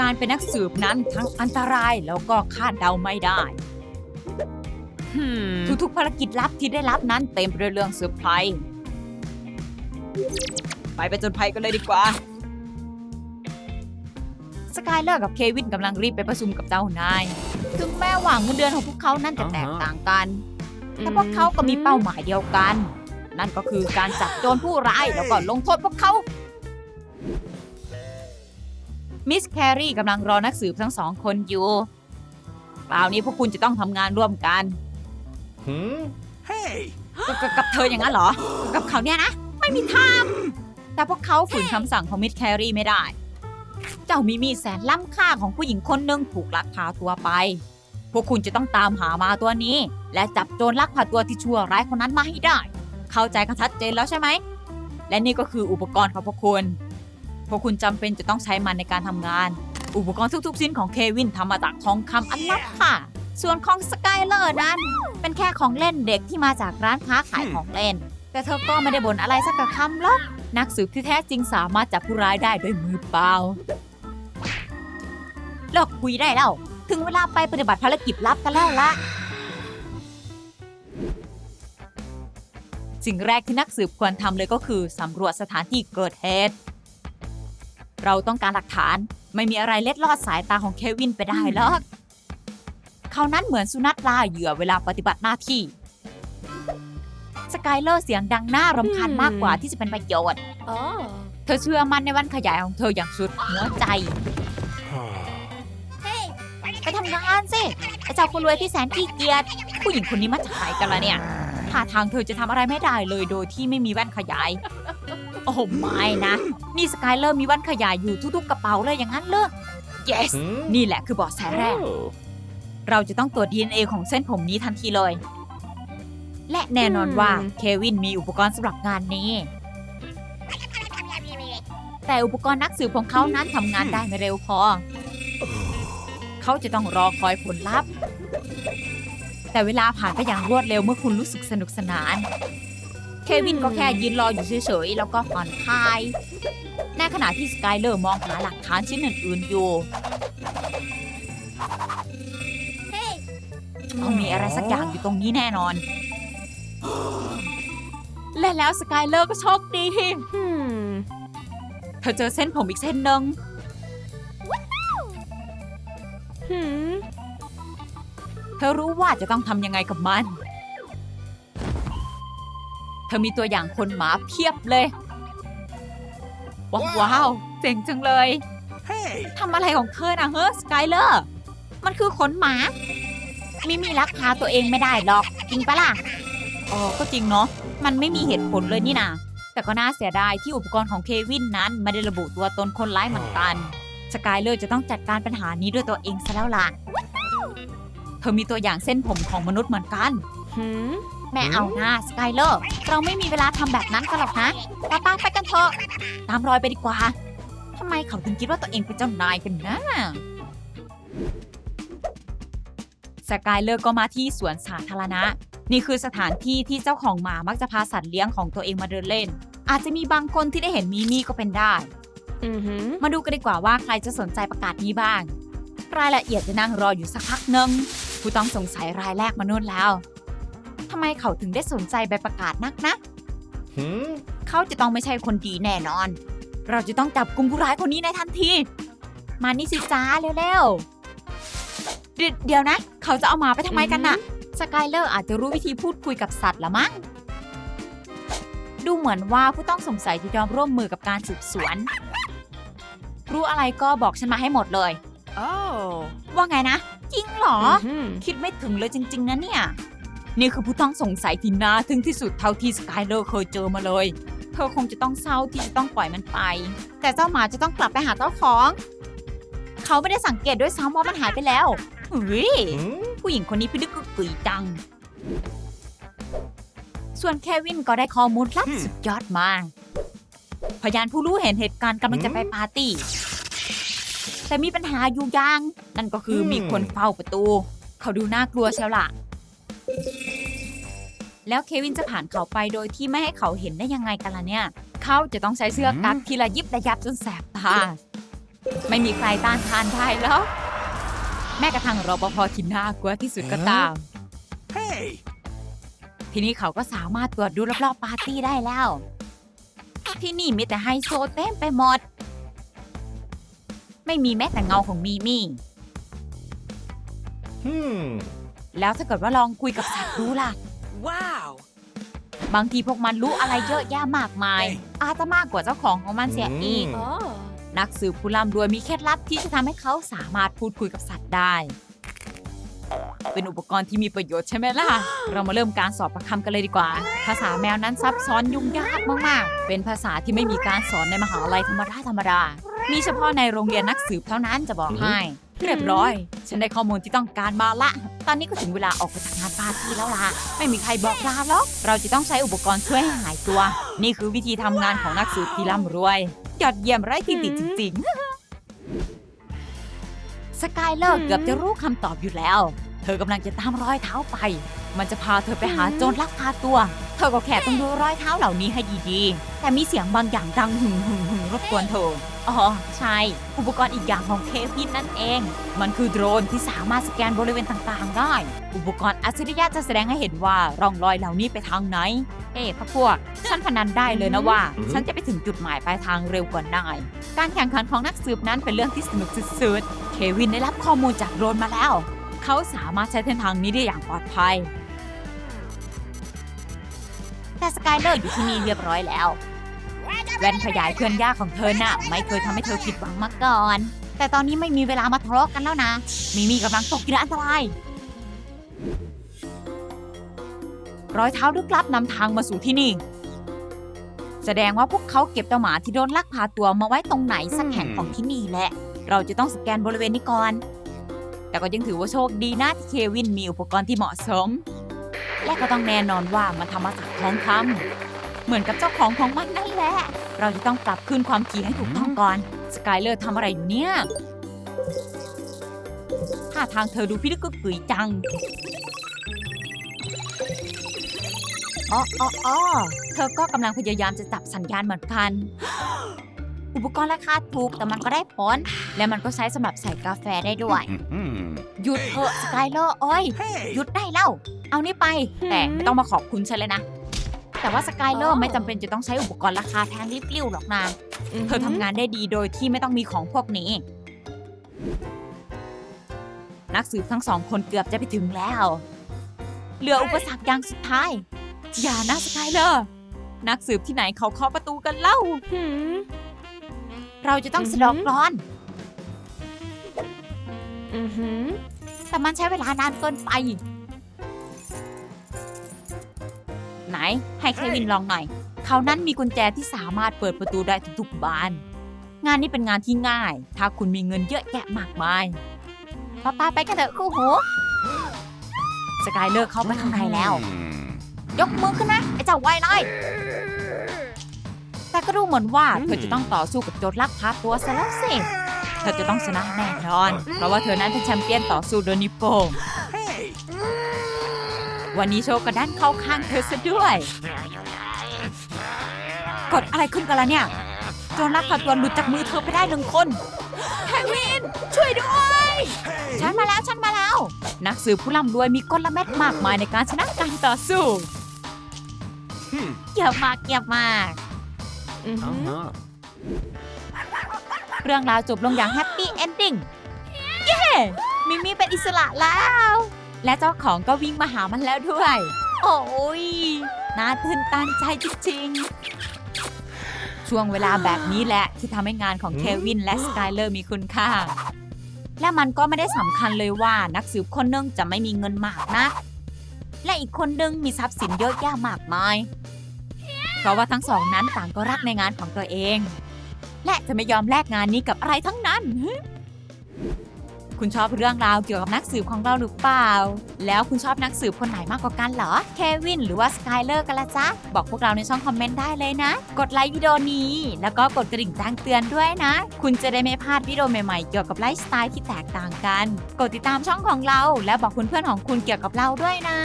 การเป็นนักสืบนั้นทั้งอันตรายแล้วก็คาดเดาไม่ได้ Hmm. ทุกๆภารกิจลับที่ได้รับนั้นเต็มไปด้วยเรื่องเซอร์ไพรส์ไปไปจนภัยกันเลยดีกว่า สกายเลอร์กับเควินกำลังรีบไปประชุมกับเจ้านาย ถึงแม้ว่าเงินเดือนของพวกเขานั้นจะแตกต่างกัน แต่พวกเขาก็มีเป้าหมายเดียวกัน นั่นก็คือการจับโจรผู้ร้ายแล้วก็ลงโทษพวกเขา มิสแครี่กำลังรอนักสืบทั้งสองคนอยู่คราวนี้พวกคุณจะต้องทำงานร่วมกัน Hmm? Hey. กับกับกับเธออย่างนั้นเหรอ กับเขาเนี่ยนะ ไม่มีทางแต่พวกเขาฝืนคำสั่งของมิสแครี่ไม่ได้ เจ้ามีมีดแสนล้ำค่าของผู้หญิงคนหนึ่งถูกลักพาตัวไป พวกคุณจะต้องตามหามาตัวนี้ และจับโจรลักพาตัวที่ชั่วร้ายคนนั้นมาให้ได้ เข้าใจกันชัดเจนแล้วใช่ไหม และนี่ก็คืออุปกรณ์ของพวกคุณ พวกคุณจำเป็นจะต้องใช้มันในการทำงาน อุปกรณ์ทุกๆ ชิ้นของเควินทำมาจากทองคำอันลับค่ะ ส่วนของสกายเลอร์นั้น เป็นแค่ของเล่นเด็กที่มาจากร้านค้าขายของเล่น แต่เธอก็ไม่ได้บ่นอะไรสักคำหรอกนักสืบที่แท้จริงสามารถจับผู้ร้ายได้ด้วยมือเปล่าเลิกคุยได้แล้ว ถึงเวลาไปปฏิบัติภารกิจลับกันแล้วละสิ่งแรกที่นักสืบควรทำเลยก็คือสำรวจสถานที่เกิดเหตุ เราต้องการหลักฐาน ไม่มีอะไรเล็ดลอดสายตาของเควินไปได้หรอกเขานั้นเหมือนสุนัขล่าเหยื่อเวลาปฏิบัติหน้าที่ สกายเลอร์เสียงดังน่ารำคาญมากกว่าที่จะเป็นประโยชน์ Oh. เธอเชื่อมั่นในวันขยายของเธออย่างสุดหัวใจ ไปทำงานสิไอ้เจ้าคนรวยที่แสนขี้เกียจผู้หญิงคนนี้มาจากไหนกันล่ะเนี่ยท่าทางเธอจะทำอะไรไม่ได้เลยโดยที่ไม่มีแว่นขยาย โอ้โหไม่นะ นี่สกายเลอร์มีแว่นขยายอยู่ทุกๆกระเป๋าเลยอย่างนั้นเลย yes Hmm? นี่แหละคือเบาะแสแรก Oh. เราจะต้องตรวจ DNA ของเส้นผมนี้ทันทีเลย และแน่นอนว่าอืมเควินมีอุปกรณ์สำหรับงานนี้ แต่อุปกรณ์นักสืบของเขานั้นทำงานได้ไม่เร็วพอ เขาจะต้องรอคอยผลลัพธ์ แต่เวลาผ่านไปอย่างรวดเร็วเมื่อคุณรู้สึกสนุกสนาน เควินก็แค่ยืนรออยู่เฉยๆ แล้วก็ผ่อนคลายในขณะที่สกายเลอร์มองหาหลักฐานชิ้นอื่นๆอยู่ ต้องมีอะไรสักอย่างอยู่ตรงนี้แน่นอน และแล้วสกายเลอร์ก็โชคดี Hmm. เธอเจอเส้นผมอีกเส้นหนึ่ง Hmm. เธอรู้ว่าจะต้องทำยังไงกับมัน เธอมีตัวอย่างคนหมาเพียบเลย ว้าวว้าวเจ๋งจังเลย Hey. ทำอะไรของเธอนะเฮ้สกายเลอร์มันคือขนหมา มิมีรักพาตัวเองไม่ได้หรอก จริงปะล่ะอ๋อก็จริงเนาะมันไม่มีเหตุผลเลยนี่นาแต่ก็น่าเสียดายที่อุปกรณ์ของเควินนั้นไม่ได้ระบุตัวตนคนร้ายเหมือนกัน สกายเลอร์จะต้องจัดการปัญหานี้ด้วยตัวเองซะแล้วล่ะ เธอมีตัวอย่างเส้นผมของมนุษย์เหมือนกัน Hmm. แม่เอาหน้าสกายเลอร์เราไม่มีเวลาทำแบบนั้นกันหรอกนะป้าป้าไปกันเถอะ ตามรอยไปดีกว่า ทำไมเขาถึงคิดว่าตัวเองเป็นเจ้านายกันนะสกายเลอร์ก็มาที่สวนสาธารณะ นี่คือสถานที่ที่เจ้าของหมามักจะพาสัตว์เลี้ยงของตัวเองมาเดินเล่น อาจจะมีบางคนที่ได้เห็นมีมี่ก็เป็นได้ Mm-hmm. มาดูกันดีกว่าว่าใครจะสนใจประกาศนี้บ้าง รายละเอียดจะนั่งรออยู่สักพักหนึ่งผู้ต้องสงสัยรายแรกมานู่นแล้ว ทำไมเขาถึงได้สนใจใบประกาศนักนะ Hmm? เขาจะต้องไม่ใช่คนดีแน่นอน เราจะต้องจับกลุ่มผู้ร้ายคนนี้ในทันที มานี่สิจ้าเร็วๆเดยวเดี๋ยวนะ เขาจะเอาหมาไปทำไมกันน่ะ สกายเลอร์อาจจะรู้วิธีพูดคุยกับสัตว์ละมั้ง ดูเหมือนว่าผู้ต้องสงสัยจะยอมร่วมมือกับการสืบสวน รู้อะไรก็บอกฉันมาให้หมดเลย Oh. ว่าไงนะ จริงเหรอ Mhm. คิดไม่ถึงเลยจริง ๆนะเนี่ย นี่คือผู้ต้องสงสัยที่น่าทึ่งที่สุดเท่าที่สกายเลอร์เคยเจอมาเลย เธอคงจะต้องเศร้าที่จะต้องปล่อยมันไป แต่เจ้าหมาจะต้องกลับไปหาเจ้าของ เขาไม่ได้สังเกตด้วยซ้ำว่ามันหายไปแล้วเฮ้ย Hmm? ผู้หญิงคนนี้พิลึกกึกกึ๋ยจัง ส่วนเควินก็ได้ข้อมูลลับสุดยอดมาพยานผู้รู้เห็นเหตุการณ์กำลังจะไปปาร์ตี้ แต่มีปัญหาอยู่อย่าง นั่นก็คือมีคนเฝ้าประตู เขาดูน่ากลัวเชียวล่ะ แล้วเควินจะผ่านเขาไปโดยที่ไม่ให้เขาเห็นได้ยังไงกันล่ะเนี่ย เขาจะต้องใช้เสื้อกั๊กทีละยิบระยับจนแสบตา ไม่มีใครต้านทานได้หรอกแม้กระทั่งรปภที่น่ากลัวที่สุดก็ตาม Hey! ทีนี้เขาก็สามารถตรวจดูรอบๆปาร์ตี้ได้แล้ว ที่นี่มีแต่ไฮโซเต็มไปหมด ไม่มีแม้แต่เงาของมีมี่ Hmm. แล้วถ้าเกิดว่าลองคุยกับสัตว์ดูล่ะ Wow! บางทีพวกมันรู้อะไรเยอะแยะมากมาย อาจจะมากกว่าเจ้าของของมันเสียอีกอืม Oh. นักสืบผู้ร่ำรวยมีเคล็ดลับที่จะทำให้เขาสามารถพูดคุยกับสัตว์ได้ เป็นอุปกรณ์ที่มีประโยชน์ใช่ไหมล่ะ เรามาเริ่มการสอบประคำกันเลยดีกว่า ภาษาแมวนั้นซับซ้อนยุ่งยากมากๆ เป็นภาษาที่ไม่มีการสอนในมหาลัยธรรมดาธรรมดา มีเฉพาะในโรงเรียนนักสืบเท่านั้นจะบอกให้ เรียบร้อย ฉันได้ข้อมูลที่ต้องการมาละ ตอนนี้ก็ถึงเวลาออกไปจากงานปาร์ตี้แล้วล่ะ ไม่มีใครบอกลาหรอก เราจะต้องใช้อุปกรณ์ช่วยให้หายตัว นี่คือวิธีทำงานของนักสืบที่ร่ำรวย ยอดเยี่ยมไร้ที่ติจริงๆ สกายเลอร์เกือบจะรู้คำตอบอยู่แล้วเธอกำลังจะตามรอยเท้าไป มันจะพาเธอไปหาโจรลักพาตัว เธอก็แค่ต้องดูรอยเท้าเหล่านี้ให้ดีๆ แต่มีเสียงบางอย่างดังหึ่งหึ่งหึ่งรบกวนเธอ อ๋อ ใช่ อุปกรณ์อีกอย่างของเควินนั่นเอง มันคือโดรนที่สามารถสแกนบริเวณต่างๆ ได้ อุปกรณ์อัจฉริยะจะแสดงให้เห็นว่าร่องรอยเหล่านี้ไปทางไหน เอ้พวกพวก ฉันพนันได้เลยนะว่าอือฮึฉันจะไปถึงจุดหมายปลายทางเร็วกว่านาย การแข่งขันของนักสืบนั้นเป็นเรื่องที่สนุกสุดๆ เควินได้รับข้อมูลจากโดรนมาแล้ว เขาสามารถใช้เส้นทางนี้ได้อย่างปลอดภัย แต่สกายเลอร์อยู่ที่นี่เรียบร้อยแล้ว แว่นขยายเคลื่อนยากของเธอน่ะ ไม่เคยทำให้เธอผิดหวังมาก่อน แต่ตอนนี้ไม่มีเวลามาทะเลาะกันแล้วนะมีมีกำลังตกอยู่ในอันตราย รอยเท้าลึกลับนำทางมาสู่ที่นี่ แสดงว่าพวกเขาเก็บเจ้าหมาที่โดนลักพาตัวมาไว้ตรงไหนสักแห่งของที่นี่แหละ เราจะต้องสแกนบริเวณนี้ก่อน แต่ก็ยังถือว่าโชคดีนะที่เควินมีอุปกรณ์ที่เหมาะสม และก็ต้องแน่นอนว่ามันทำมาจากทองคำเหมือนกับเจ้าของของมันนั่นแหละ เราจะต้องปรับขึ้นความถี่ให้ถูกต้องก่อน สกายเลอร์ทำอะไรอยู่เนี่ยท่าทางเธอดูพิลึกกึกกือจังอ๋ออ๋อเธอก็กำลังพยายามจะจับสัญญาณเหมือนกัน อุปกรณ์ราคาถูกแต่มันก็ได้ผล และมันก็ใช้สำหรับใส่กาแฟได้ด้วย Hmm. หยุดเถอะสกายเลอร์โอ้ย Hey! หยุดได้แล้ว เอานี่ไป แต่ไม่ต้องมาขอบคุณฉันเลยนะ แต่ว่าสกายเลออ๋ร์อไม่จำเป็นจะต้องใช้อุปกรณ์ราคาแพงริบลิ่วหรอกนะเธอทำงานได้ดีโดยที่ไม่ต้องมีของพวกนี้ นักสืบทั้งสองคนเกือบจะไปถึงแล้ว เหลืออุปสรรคอย่างสุดท้าย อย่านะสกายเลอร์นักสืบที่ไหนเขาเคาะประตูกันเล่า Hmm. เราจะต้องอือหืสะอดอกกรอน Mm-hmm. แต่มันใช้เวลานานเกินไป ไหน ให้เควินลองหน่อย เขานั้นมีกุญแจที่สามารถเปิดประตูได้ทุกๆบาน งานนี้เป็นงานที่ง่าย ถ้าคุณมีเงินเยอะแยะมากมายป้าป้าไปกันเถอะคู่หูสกายเลอร์เข้าไปข้างในแล้ว Hmm. ยกมือขึ้นนะ ไอ้เจ้าไวน้อยแต่ ก็ดูเหมือนว่าเธอจะต้องต่อสู้กับโจรลักพาตัวซะแล้วสิ เธอจะต้องชนะแน่นอน เพราะว่าเธอนั้นเป็นแชมเปี้ยนต่อสู้โดยนิวโป้ง Hey! วันนี้โชคก็ดันเข้าข้างเธอซะด้วย กดอะไรขึ้นกันละเนี่ย โจรลักพาตัวหลุดจากมือเธอไปได้หนึ่งคนเควินช่วยด้วย Hey! ฉันมาแล้วฉันมาแล้ว นักสืบผู้ร่ำรวยมีกลเม็ดมากมายในการชนะการต่อสู้ Hmm. เยี่ยมมากเยี่ยมมาก Mm-hmm. Uh-huh. เรื่องราวจบลงอย่างแฮปปี้เอนดิ้ง เย้ มิมี่เป็นอิสระแล้ว และเจ้าของก็วิ่งมาหามันแล้วด้วย โอ้ย น่าตื่นตันใจจริงๆ ช่วงเวลาแบบนี้แหละ ที่ทำให้งานของเควินและสกายเลอร์มีคุณค่า และมันก็ไม่ได้สำคัญเลยว่านักสืบคนหนึงจะไม่มีเงินมากนะ และอีกคนหนึงมีทรัพย์สินเยอะแยะมากมาย เพราะว่าทั้งสองนั้นต่างก็รักในงานของตัวเอง และจะไม่ยอมแลกงานนี้กับอะไรทั้งนั้น คุณชอบเรื่องราวเกี่ยวกับนักสืบของเราหรือเปล่า แล้วคุณชอบนักสืบคนไหนมากกว่ากันเหรอ เควินหรือว่าสกายเลอร์กันละจ๊ะ บอกพวกเราในช่องคอมเมนต์ได้เลยนะ กดไลค์วิดีโอนี้ แล้วก็กดกระดิ่งแจ้งเตือนด้วยนะ คุณจะได้ไม่พลาดวิดีโอใหม่ๆ เกี่ยวกับไลฟ์สไตล์ที่แตกต่างกัน กดติดตามช่องของเรา และบอกเพื่อนๆของคุณเกี่ยวกับเราด้วยนะ